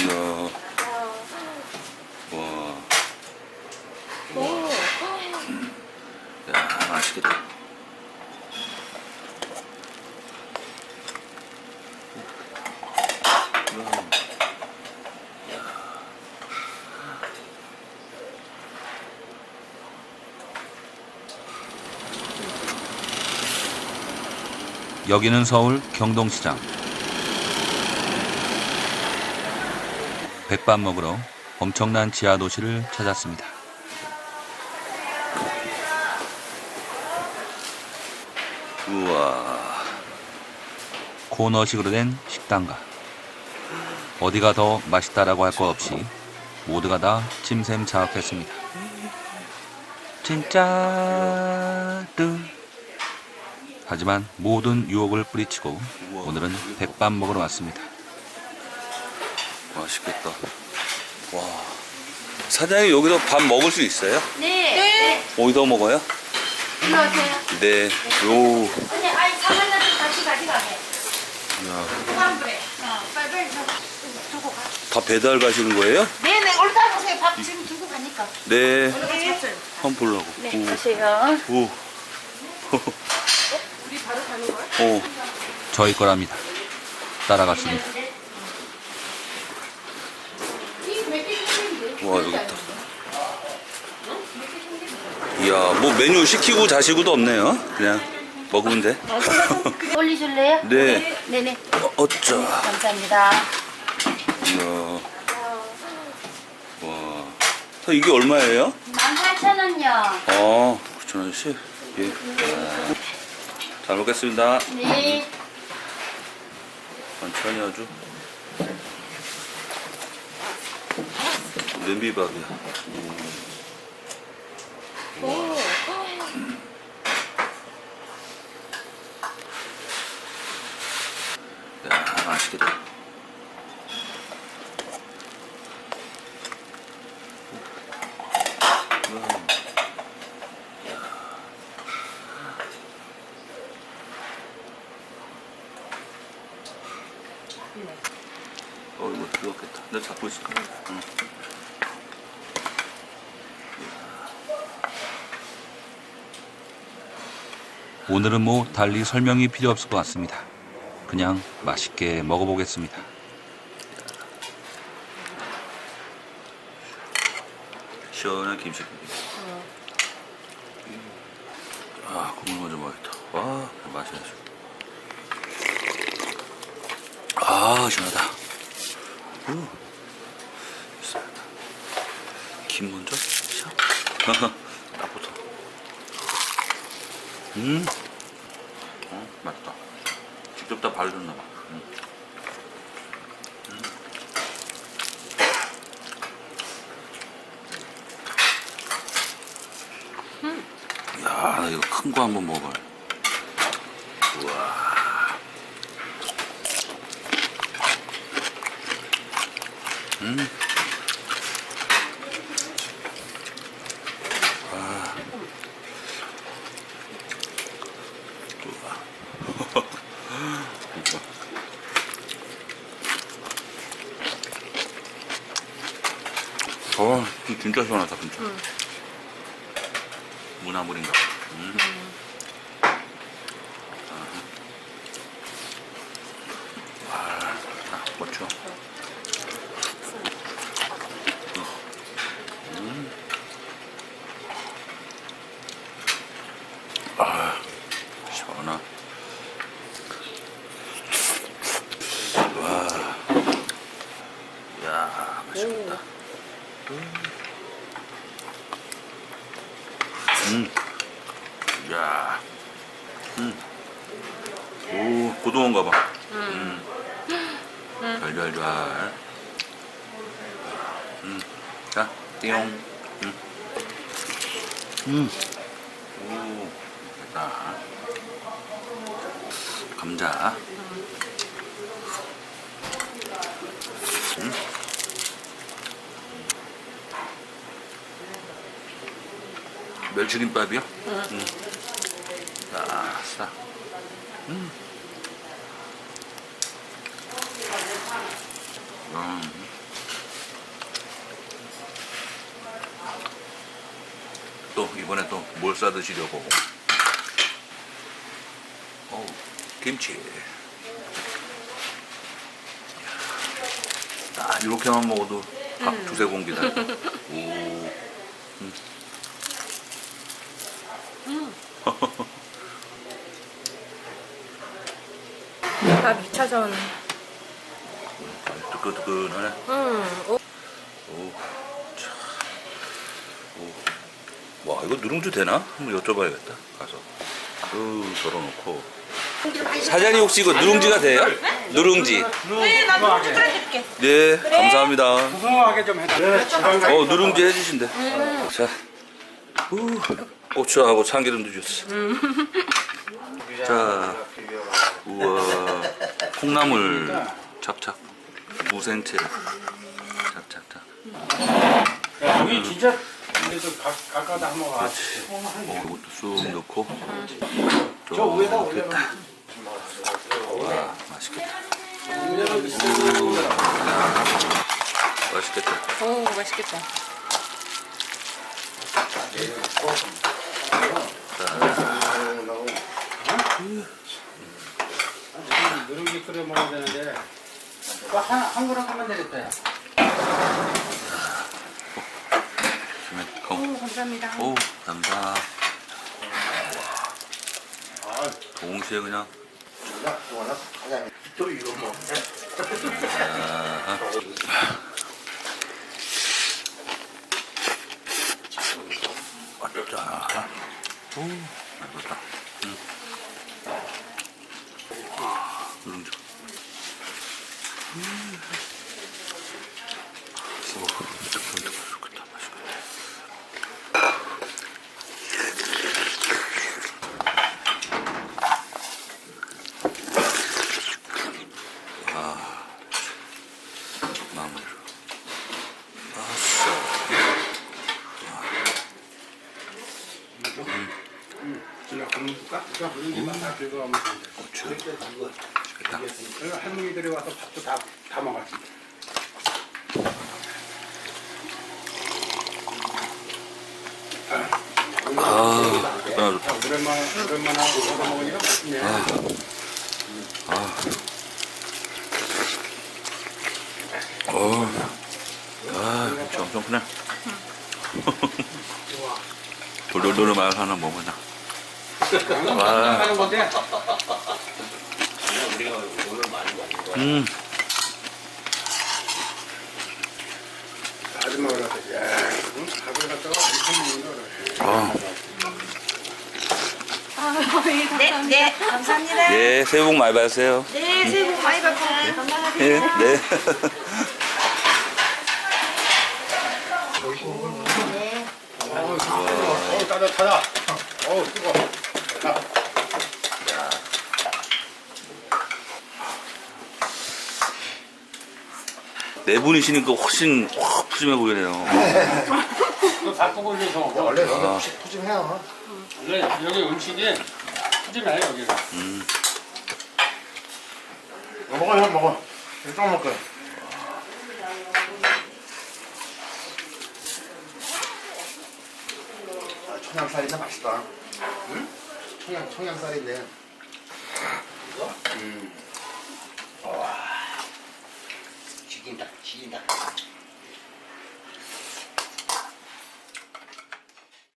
이야. 와. 오. 야, 맛있겠다. 여기는 서울 경동시장. 백반 먹으러 엄청난 지하 도시를 찾았습니다. 우와. 코너식으로 된 식당가. 어디가 더 맛있다라고 할 것 없이 모두가 다 침샘자악했습니다. 진짜 르 하지만 모든 유혹을 뿌리치고 오늘은 백반 먹으러 왔습니다. 맛있겠다. 와. 사장님 여기서 밥 먹을 수 있어요? 네. 어디서 먹어요? 일로 오세요. 네. 요. 언니, 아이, 사발라도 같이 가져가게. 야. 어, 빨리 빨리 저- 두고 가. 다 배달 가시는 거예요? 네네, 올다 보세요. 밥 지금 두고 가니까. 네. 한번 보려고. 네, 가세요. 오. 오. 우리 바로 가는 거야? 오. 저희 거랍니다. 따라갔습니다. 와, 여기 있다. 이야, 뭐 메뉴 시키고 자시고도 없네요. 그냥 먹으면 돼. 올리실래요? 네. 네네. 어, 어쩌. 감사합니다. 이야. 와. 저 이게 얼마예요? 18,000원요. 아, 9,000원씩? 예. 아, 잘 먹겠습니다. 네. 반찬이 아주. 냄비밥이야. 오. 야, 맛있겠다. 음. 어, 이거 뜨겁겠다. 내가 잡고 있을까? 응. 오늘은 뭐 달리 설명이 필요 없을 것 같습니다. 그냥 맛있게 먹어보겠습니다. 시원한 김치. 아, 국물 먼저 먹겠다. 와, 맛이 아주. 아. 시원하다. 김 먼저? 샥. 음. 어, 맛있다. 직접 다 발렸나 봐. 음. 야, 나 이거 큰 거 한번 먹어봐. 우와. 음. 아. 우와. 우와. 어, 이거 진짜 시원하다, 진짜. 문화물인가? 음. 아, 아, 멋져. 음. 아, 시원하. 와, 야, 맛있겠다. 음. 야. 음. 오, 고등어인가 봐. 음. 잘잘잘. 음. 자, 띠용. 음. 음. 오, 됐다. 감자. 멸치김밥이요? 응. 음. 아싸. 음. 음. 또 이번에 또 뭘 싸드시려고? 어우, 김치. 딱 아, 이렇게만 먹어도 밥 음. 두세 공기다. 오. 음. 밥 2차전. 뜨끈뜨끈하네. 음. 오, 오. 참. 오. 와 이거 누룽지 되나? 한번 여쭤봐야겠다. 가서. 으 덜어놓고. 사장님 혹시 이거 누룽지가 돼요? 누룽지. 네, 나도 끓여줄게. 네, 감사합니다. 부성하게 좀 해달라. 어, 누룽지 해주신대. 자, 우, 고추하고 참기름도 줬어. 자, 우와, 콩나물 착착, 무생채 착착착. 야, 여기 진짜 그래도 가, 가까다 한번 와. 어, 이것도 쑥 넣고. 저 위에다 또 올려놔. 와, 맛있겠다. 맛있겠다. 오, 맛있겠다. 누룽지 끓여 먹어야 되는데. 한, 한 그릇 하면 되겠다. 야. 콩. 오, 감사합니다. 오, 감사. 동시에 그냥. 왔다. 오, 맛있다. 응. 누룽지. 음. 오, 뜨끈뜨끈뜨끈 맛있겠다. 마무리. 아싸. 이거 고추. 할머니들이 와서 밥도 다, 다 먹었지. 아, 좋다, 좋다. 오랜만에, 오랜만에 얻어 먹으니까 맛있네. 어, 아, 그치, 엄청 크네. 돌돌돌 말 하나 먹으자. 와, 하는 건데. 음, 아줌마 그랬어. 야, 응? 밥을 갖다가 엄청 먹는다 그래. 아, 네, 네, 감사합니다. 네, 새해 복 많이 받으세요. 네, 새해 복 많이 받으세요. 건강하세요. 네, 네. 어우, 따뜻하다. 어우, 뜨거. 자, 네 분이시니까 훨씬 확 푸짐해 보이네요. 이거 바꾸고 올려서. 원래 여기 푸시, 푸짐해요. 원래 여기 음식이 푸짐해, 여기가. 먹어, 형 먹어. 이거 먹을 거야. 아, 청양살인데 맛있다. 응? 청양, 청양살인데. 음. 와. 죽인다, 죽인다.